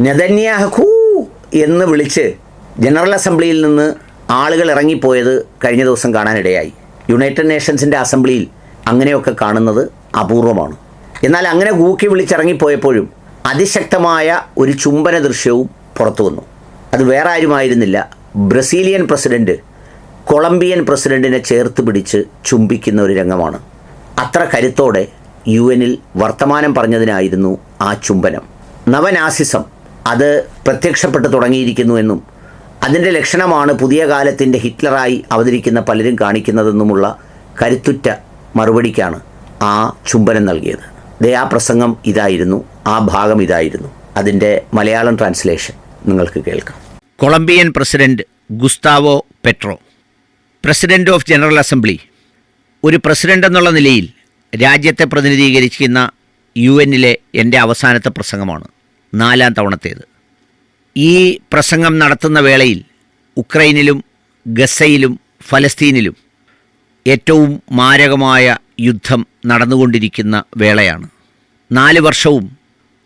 Netanyahu എന്ന് വിളിച്ച് general അസംബ്ലിയിൽ നിന്ന് ആളുകൾ ഇറങ്ങിപ്പോയത് കഴിഞ്ഞ ദിവസം കാണാനിടയായി. യുണൈറ്റഡ് നേഷൻസിന്റെ അസംബ്ലിയിൽ അങ്ങനെയൊക്കെ കാണുന്നത് അപൂർവമാണ്. എന്നാൽ അങ്ങനെ കൂക്കി വിളിച്ചിറങ്ങിപ്പോയപ്പോഴും അതിശക്തമായ ഒരു ചുംബന ദൃശ്യവും പുറത്തു വന്നു. അത് വേറെ ആരുമായിരുന്നില്ല. ബ്രസീലിയൻ പ്രസിഡന്റ് കൊളംബിയൻ പ്രസിഡന്റിനെ ചേർത്ത് പിടിച്ച് ചുംബിക്കുന്ന ഒരു രംഗമാണ്. അത്ര കരുത്തോടെ യു എനിൽ വർത്തമാനം പറഞ്ഞതിനായിരുന്നു ആ ചുംബനം. നവനാസിസം അത് പ്രത്യക്ഷപ്പെട്ടു തുടങ്ങിയിരിക്കുന്നുവെന്നും അതിന്റെ ലക്ഷണമാണ് പുതിയ കാലത്തിന്റെ ഹിറ്റ്ലറായി അവതരിക്കുന്ന പലരും കാണിക്കുന്നതെന്നുമുള്ള കരുത്തുറ്റ മറുപടിക്കാണ് ആ ചുംബനം നൽകിയത്. ദേ ആ പ്രസംഗം ഇതായിരുന്നു ആ ഭാഗം ഇതായിരുന്നു. അതിന്റെ മലയാളം ട്രാൻസ്ലേഷൻ നിങ്ങൾക്ക് കേൾക്കാം. Colombian president Gustavo Petro president of general assembly ഒരു പ്രസിഡന്റ് എന്നുള്ള നിലയിൽ രാജ്യത്തെ പ്രതിനിധീകരിക്കുന്ന യു എന്നിലെ എന്റെ അവസാനത്തെ പ്രസംഗമാണ്. നാലാം തവണത്തേത്. ഈ പ്രസംഗം നടത്തുന്ന വേളയിൽ ഉക്രൈനിലും ഗസയിലും ഫലസ്തീനിലും ഏറ്റവും മാരകമായ യുദ്ധം നടന്നുകൊണ്ടിരിക്കുന്ന വേളയാണ്. നാല് വർഷവും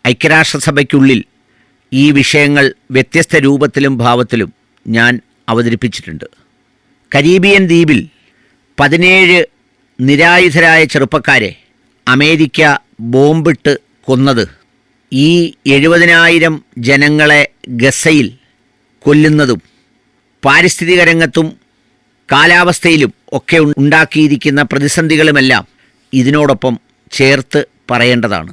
ഐക്യരാഷ്ട്രസഭയ്ക്കുള്ളിൽ ഈ വിഷയങ്ങൾ വ്യത്യസ്ത രൂപത്തിലും ഭാവത്തിലും ഞാൻ അവതരിപ്പിച്ചിട്ടുണ്ട്. കരീബിയൻ ദ്വീപിൽ പതിനേഴ് നിരായുധരായ ചെറുപ്പക്കാരെ അമേരിക്ക ബോംബിട്ട് കൊന്നത് ഈ എഴുപതിനായിരം ജനങ്ങളെ ഗസയിൽ കൊല്ലുന്നതും പാരിസ്ഥിതിക രംഗത്തും കാലാവസ്ഥയിലും ഒക്കെ ഉണ്ടാക്കിയിരിക്കുന്ന പ്രതിസന്ധികളുമെല്ലാം ഇതിനോടൊപ്പം ചേർത്ത് പറയേണ്ടതാണ്.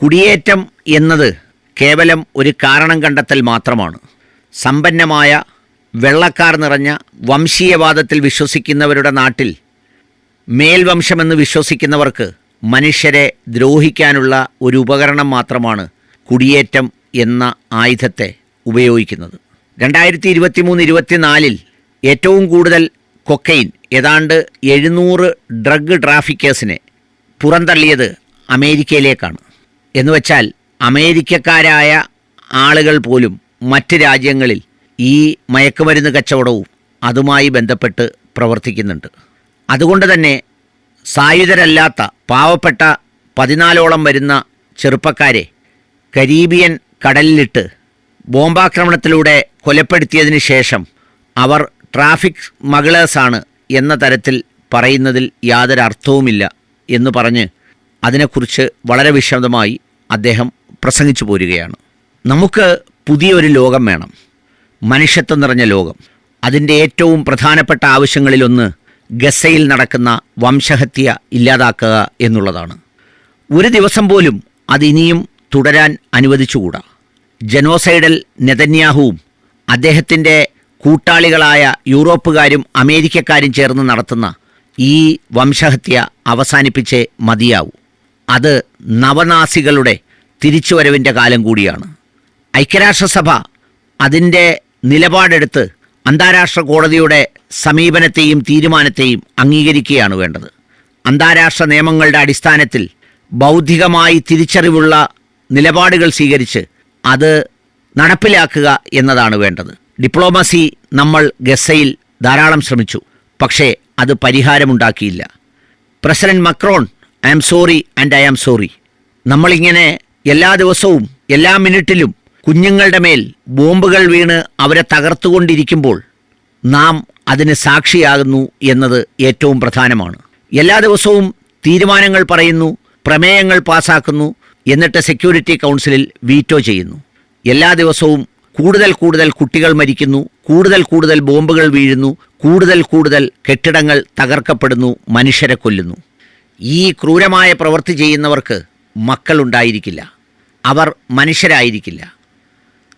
കുടിയേറ്റം എന്നത് കേവലം ഒരു കാരണം കണ്ടെത്തൽ മാത്രമാണ്. സമ്പന്നമായ വെള്ളക്കാർ നിറഞ്ഞ വംശീയവാദത്തിൽ വിശ്വസിക്കുന്നവരുടെ നാട്ടിൽ മേൽവംശമെന്ന് വിശ്വസിക്കുന്നവർക്ക് മനുഷ്യരെ ദ്രോഹിക്കാനുള്ള ഒരു ഉപകരണം മാത്രമാണ് കുടിയേറ്റം എന്ന ആയുധത്തെ ഉപയോഗിക്കുന്നത്. രണ്ടായിരത്തി ഇരുപത്തി മൂന്ന് ഇരുപത്തിനാലിൽ ഏറ്റവും കൂടുതൽ കൊക്കൈൻ ഏതാണ്ട് എഴുന്നൂറ് ഡ്രഗ് ട്രാഫിക്കേഴ്സിനെ പുറന്തള്ളിയത് അമേരിക്കയിലേക്കാണ്. എന്നുവെച്ചാൽ അമേരിക്കക്കാരായ ആളുകൾ പോലും മറ്റ് രാജ്യങ്ങളിൽ ഈ മയക്കുമരുന്ന് കച്ചവടവും അതുമായി ബന്ധപ്പെട്ട് പ്രവർത്തിക്കുന്നുണ്ട്. അതുകൊണ്ട് തന്നെ സായുധരല്ലാത്ത പാവപ്പെട്ട പതിനാലോളം വരുന്ന ചെറുപ്പക്കാരെ കരീബിയൻ കടലിലിട്ട് ബോംബാക്രമണത്തിലൂടെ കൊലപ്പെടുത്തിയതിന് ശേഷം അവർ ട്രാഫിക് സ്മഗ്ലേഴ്സാണ് എന്ന തരത്തിൽ പറയുന്നതിൽ യാതൊരു അർത്ഥവുമില്ല എന്ന് പറഞ്ഞ് അതിനെക്കുറിച്ച് വളരെ വിശദമായി അദ്ദേഹം പ്രസംഗിച്ചു പോരുകയാണ്. നമുക്ക് പുതിയൊരു ലോകം വേണം. മനുഷ്യത്വം നിറഞ്ഞ ലോകം. അതിന്റെ ഏറ്റവും പ്രധാനപ്പെട്ട ആവശ്യങ്ങളിലൊന്ന് ഗസയിൽ നടക്കുന്ന വംശഹത്യ ഇല്ലാതാക്കുക എന്നുള്ളതാണ്. ഒരു ദിവസം പോലും അതിനിയും തുടരാൻ അനുവദിച്ചുകൂടാ. ജനോസൈഡൽ നെതന്യാഹുവും അദ്ദേഹത്തിന്റെ കൂട്ടാളികളായ യൂറോപ്പുകാരും അമേരിക്കക്കാരും ചേർന്ന് നടത്തുന്ന ഈ വംശഹത്യ അവസാനിപ്പിച്ചേ മതിയാവൂ. അത് നവനാസികളുടെ തിരിച്ചുവരവിന്റെ കാലം കൂടിയാണ്. ഐക്യരാഷ്ട്രസഭ അതിന്റെ നിലപാടെടുത്ത് അന്താരാഷ്ട്ര കോടതിയുടെ സമീപനത്തെയും തീരുമാനത്തെയും അംഗീകരിക്കുകയാണ് വേണ്ടത്. അന്താരാഷ്ട്ര നിയമങ്ങളുടെ അടിസ്ഥാനത്തിൽ ബൗദ്ധികമായി തിരിച്ചറിവുള്ള നിലപാടുകൾ സ്വീകരിച്ച് അത് നടപ്പിലാക്കുക എന്നതാണ് വേണ്ടത്. ഡിപ്ലോമസി നമ്മൾ ഗസയിൽ ധാരാളം ശ്രമിച്ചു. പക്ഷേ അത് പരിഹാരമുണ്ടാക്കിയില്ല. President Macron I am sorry and I am sorry. നമ്മളിങ്ങനെ എല്ലാ ദിവസവും എല്ലാ മിനിറ്റിലും കുഞ്ഞുങ്ങളുടെ മേൽ ബോംബുകൾ വീണ് അവരെ തകർത്തുകൊണ്ടിരിക്കുമ്പോൾ നാം അതിന് സാക്ഷിയാകുന്നു എന്നത് ഏറ്റവും പ്രധാനമാണ്. എല്ലാ ദിവസവും തീരുമാനങ്ങൾ പറയുന്നു പ്രമേയങ്ങൾ പാസാക്കുന്നു എന്നിട്ട് സെക്യൂരിറ്റി കൗൺസിലിൽ വീറ്റോ ചെയ്യുന്നു. എല്ലാ ദിവസവും കൂടുതൽ കൂടുതൽ കുട്ടികൾ മരിക്കുന്നു കൂടുതൽ കൂടുതൽ ബോംബുകൾ വീഴുന്നു കൂടുതൽ കൂടുതൽ കെട്ടിടങ്ങൾ തകർക്കപ്പെടുന്നു മനുഷ്യരെ കൊല്ലുന്നു. ഈ ക്രൂരമായ പ്രവൃത്തി ചെയ്യുന്നവർക്ക് മക്കളുണ്ടായിരിക്കില്ല. അവർ മനുഷ്യരായിരിക്കില്ല.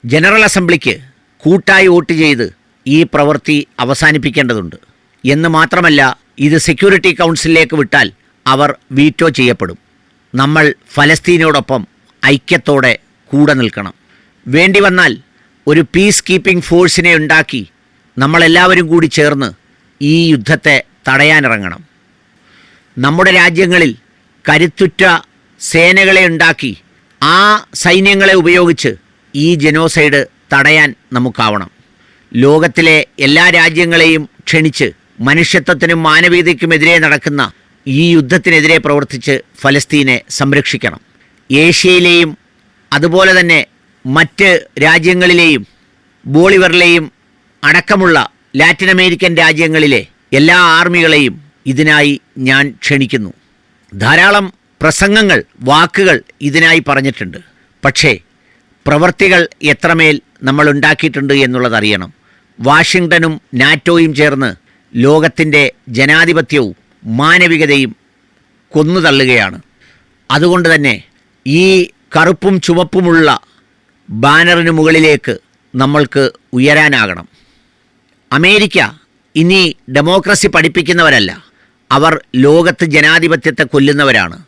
ജനറൽ അസംബ്ലിക്ക് കൂട്ടായി വോട്ട് ചെയ്ത് ഈ പ്രവൃത്തി അവസാനിപ്പിക്കേണ്ടതുണ്ട്. എന്ന് മാത്രമല്ല ഇത് സെക്യൂരിറ്റി കൗൺസിലിലേക്ക് വിട്ടാൽ അവർ വീറ്റോ ചെയ്യപ്പെടും. നമ്മൾ ഫലസ്തീനോടൊപ്പം ഐക്യത്തോടെ കൂടെ നിൽക്കണം. വേണ്ടി വന്നാൽ ഒരു പീസ് കീപ്പിംഗ് ഫോഴ്സിനെ ഉണ്ടാക്കി നമ്മളെല്ലാവരും കൂടി ചേർന്ന് ഈ യുദ്ധത്തെ തടയാനിറങ്ങണം. നമ്മുടെ രാജ്യങ്ങളിൽ കരുത്തുറ്റ സേനകളെ ഉണ്ടാക്കി ആ സൈന്യങ്ങളെ ഉപയോഗിച്ച് ഈ ജനോസൈഡ് തടയാൻ നമുക്കാവണം. ലോകത്തിലെ എല്ലാ രാജ്യങ്ങളെയും ക്ഷണിച്ച് മനുഷ്യത്വത്തിനും മാനവീയതയ്ക്കുമെതിരെ നടക്കുന്ന ഈ യുദ്ധത്തിനെതിരെ പ്രവർത്തിച്ച് ഫലസ്തീനെ സംരക്ഷിക്കണം. ഏഷ്യയിലെയും അതുപോലെ തന്നെ മറ്റ് രാജ്യങ്ങളിലെയും ബോളിവറിലെയും അടക്കമുള്ള ലാറ്റിൻ അമേരിക്കൻ രാജ്യങ്ങളിലെ എല്ലാ ആർമികളെയും ഇതിനായി ഞാൻ ക്ഷണിക്കുന്നു. ധാരാളം പ്രസംഗങ്ങൾ വാക്കുകൾ ഇതിനായി പറഞ്ഞിട്ടുണ്ട്. പക്ഷേ പ്രവർത്തികൾ എത്രമേൽ നമ്മൾ ഉണ്ടാക്കിയിട്ടുണ്ട് എന്നുള്ളതറിയണം. വാഷിങ്ടണും നാറ്റോയും ചേർന്ന് ലോകത്തിന്റെ ജനാധിപത്യവും മാനവികതയും കൊന്നു തള്ളുകയാണ്. അതുകൊണ്ട് തന്നെ ഈ കറുപ്പും ചുവപ്പുമുള്ള ബാനറിന് മുകളിലേക്ക് നമ്മൾക്ക് ഉയരാനാകണം. അമേരിക്ക ഇനി ഡെമോക്രസി പഠിപ്പിക്കുന്നവരല്ല. അവർ ലോകത്ത് ജനാധിപത്യത്തെ കൊല്ലുന്നവരാണ്.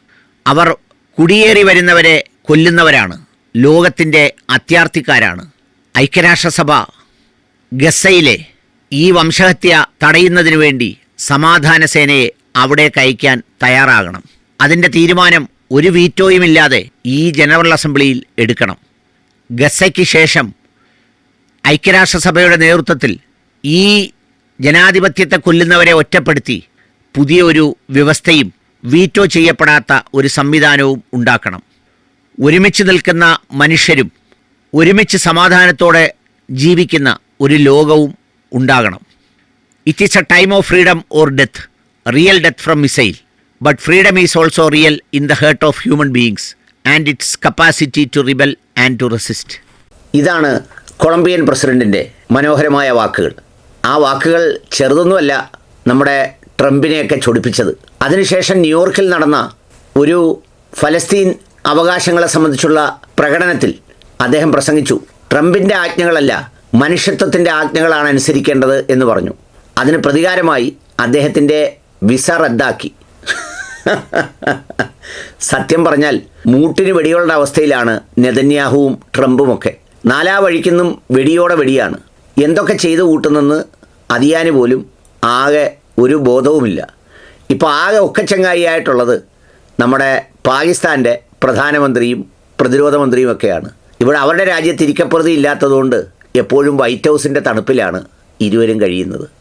അവർ കുടിയേറി വരുന്നവരെ കൊല്ലുന്നവരാണ്. ലോകത്തിന്റെ അത്യാർത്ഥിക്കാരാണ്. ഐക്യരാഷ്ട്രസഭ ഗസയിലെ ഈ വംശഹത്യ തടയുന്നതിനു വേണ്ടി സമാധാന സേനയെ അവിടേക്ക് അയക്കാൻ തയ്യാറാകണം. അതിന്റെ തീരുമാനം ഒരു വീറ്റോയുമില്ലാതെ ഈ ജനറൽ അസംബ്ലിയിൽ എടുക്കണം. ഗസയ്ക്ക് ശേഷം ഐക്യരാഷ്ട്രസഭയുടെ നേതൃത്വത്തിൽ ഈ ജനാധിപത്യത്തെ കൊല്ലുന്നവരെ ഒറ്റപ്പെടുത്തി പുതിയ ഒരു വ്യവസ്ഥയും വീറ്റോ ചെയ്യപ്പെടാത്ത ഒരു സംവിധാനവും ഉണ്ടാക്കണം. ഒരുമിച്ച് നിൽക്കുന്ന മനുഷ്യരും ഒരുമിച്ച് സമാധാനത്തോടെ ജീവിക്കുന്ന ഒരു ലോകവും ഉണ്ടാകണം. It is a time of freedom or death real death from missile but freedom is also real in the heart of human beings and its capacity to rebel and to resist ഇതാണ് Colombian പ്രസിഡന്റിന്റെ മനോഹരമായ വാക്കുകൾ. ആ വാക്കുകൾ ചെറുതൊന്നുമല്ല നമ്മുടെ ട്രംപിനെയൊക്കെ ചൊടിപ്പിച്ചത്. അതിനുശേഷം ന്യൂയോർക്കിൽ നടന്ന ഒരു ഫലസ്തീൻ അവകാശങ്ങളെ സംബന്ധിച്ചുള്ള പ്രകടനത്തിൽ അദ്ദേഹം പ്രസംഗിച്ചു. ട്രംപിന്റെ ആജ്ഞകളല്ല മനുഷ്യത്വത്തിന്റെ ആജ്ഞകളാണ് അനുസരിക്കേണ്ടത് എന്ന് പറഞ്ഞു. അതിന് പ്രതികാരമായി അദ്ദേഹത്തിന്റെ വിസ റദ്ദാക്കി. സത്യം പറഞ്ഞാൽ മൂട്ടിന് വെടികളുടെ അവസ്ഥയിലാണ് നെതന്യാഹുവും ട്രംപുമൊക്കെ. നാലാ വഴിക്കുന്നും വെടിയോടെ വെടിയാണ്. എന്തൊക്കെ ചെയ്തു കൂട്ടുന്നെന്ന് അതിയാന് പോലും ആകെ ഒരു ബോധവുമില്ല. ഇപ്പോൾ ആകെ ഒക്കച്ചങ്ങായിട്ടുള്ളത് നമ്മുടെ പാകിസ്ഥാന്റെ പ്രധാനമന്ത്രിയും പ്രതിരോധ മന്ത്രിയുമൊക്കെയാണ്. ഇവിടെ അവരുടെ രാജ്യത്ത് ഇല്ലാത്തതുകൊണ്ട് എപ്പോഴും വൈറ്റ് ഹൗസിന്റെ തണുപ്പിലാണ് ഇരുവരും കഴിയുന്നത്.